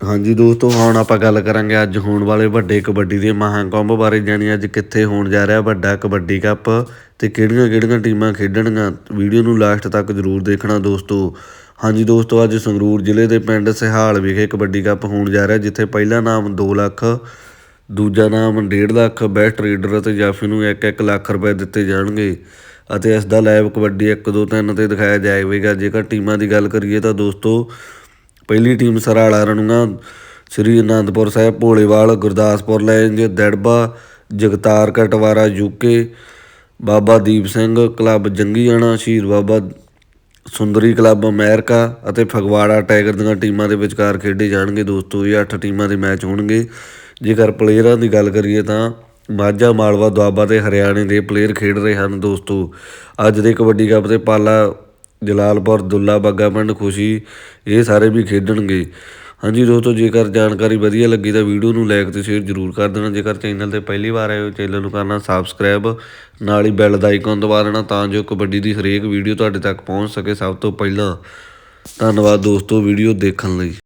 ਹਾਂਜੀ ਦੋਸਤੋ, ਹੁਣ ਆਪਾਂ ਗੱਲ ਕਰਾਂਗੇ ਅੱਜ ਹੋਣ ਵਾਲੇ ਵੱਡੇ ਕਬੱਡੀ ਦੇ ਮਹਾਂਕੁੰਭ ਬਾਰੇ, ਜਾਣੀ ਅੱਜ ਕਿੱਥੇ ਹੋਣ ਜਾ ਰਿਹਾ ਵੱਡਾ ਕਬੱਡੀ ਕੱਪ ਤੇ ਕਿਹੜੀਆਂ-ਕਿਹੜੀਆਂ ਟੀਮਾਂ ਖੇਡਣਗੀਆਂ, ਵੀਡੀਓ ਨੂੰ ਲਾਸਟ ਤੱਕ ਜ਼ਰੂਰ ਦੇਖਣਾ ਦੋਸਤੋ। ਹਾਂਜੀ ਦੋਸਤੋ, ਅੱਜ ਸੰਗਰੂਰ ਜ਼ਿਲ੍ਹੇ ਦੇ ਪਿੰਡ ਸਿਹਾਲ ਵਿਖੇ ਕਬੱਡੀ ਕੱਪ ਹੋਣ ਜਾ ਰਿਹਾ, ਜਿੱਥੇ ਪਹਿਲਾ ਨਾਮ 2 ਲੱਖ, ਦੂਜਾ ਨਾਮ 1.5 ਲੱਖ ਬੈਸਟ ਰੀਡਰ ਅਤੇ ਜਾਫੀ ਨੂੰ 1-1 ਲੱਖ ਰੁਪਏ ਦਿੱਤੇ ਜਾਣਗੇ। ਅਤੇ ਇਸ ਦਾ ਲਾਈਵ ਕਬੱਡੀ 1 2 3 ਤੇ ਦਿਖਾਇਆ ਜਾਵੇਗਾ। ਜੇਕਰ ਟੀਮਾਂ ਦੀ ਗੱਲ ਕਰੀਏ ਤਾਂ ਦੋਸਤੋ ਪਹਿਲੀ team Sarala Ranua Sri Anandpur Sahib, Bholewal, Gurdaspur lions Darba, Jagtar Katwara UK Baba Deep Singh, club Jangiana Shaheed Baba Sundri club America ਅਤੇ ਫਗਵਾੜਾ ਟਾਈਗਰ ਦੀਆਂ ਟੀਮਾਂ ਦੇ ਵਿਚਕਾਰ ਖੇਡੇ ਜਾਣਗੇ। ਦੋਸਤੋ, ਇਹ 8 ਟੀਮਾਂ ਦੇ ਮੈਚ ਹੋਣਗੇ। ਜੇਕਰ ਪਲੇਅਰਾਂ ਦੀ ਗੱਲ ਕਰੀਏ ਤਾਂ ਮਾਝਾ, ਮਾਲਵਾ, ਦੁਆਬਾ ਤੇ ਹਰਿਆਣੇ ਦੇ ਪਲੇਅਰ ਖੇਡ ਰਹੇ ਹਨ। ਦੋਸਤੋ, ਅੱਜ ਦੇ ਕਬੱਡੀ ਕੱਪ ਤੇ ਪਾਲਾ ਜਲਾਲਪੁਰ ਦੁੱਲਾ ਬੱਗਾ ਪਿੰਡ ਖੁਸ਼ੀ, ਇਹ ਸਾਰੇ ਵੀ ਖੇਡਣਗੇ। ਹਾਂਜੀ ਦੋਸਤੋ, ਜੇਕਰ ਜਾਣਕਾਰੀ ਵਧੀਆ ਲੱਗੀ ਤਾਂ ਵੀਡੀਓ ਨੂੰ ਲਾਈਕ ਤੇ ਸ਼ੇਅਰ ਜ਼ਰੂਰ ਕਰ ਦੇਣਾ। ਜੇਕਰ ਚੈਨਲ ਤੇ ਪਹਿਲੀ ਵਾਰ ਆਏ ਹੋ ਚੈਨਲ ਨੂੰ ਕਰਨਾ ਸਬਸਕ੍ਰਾਈਬ ਨਾਲ ਹੀ ਬੈਲ ਦਾ ਆਈਕਨ ਦਬਾ ਦੇਣਾ ਤਾਂ ਜੋ ਕਬੱਡੀ ਦੀ ਹਰੇਕ ਵੀਡੀਓ ਤੁਹਾਡੇ ਤੱਕ ਪਹੁੰਚ ਸਕੇ। ਸਭ ਤੋਂ ਪਹਿਲਾਂ ਧੰਨਵਾਦ ਦੋਸਤੋ ਵੀਡੀਓ ਦੇਖਣ ਲਈ।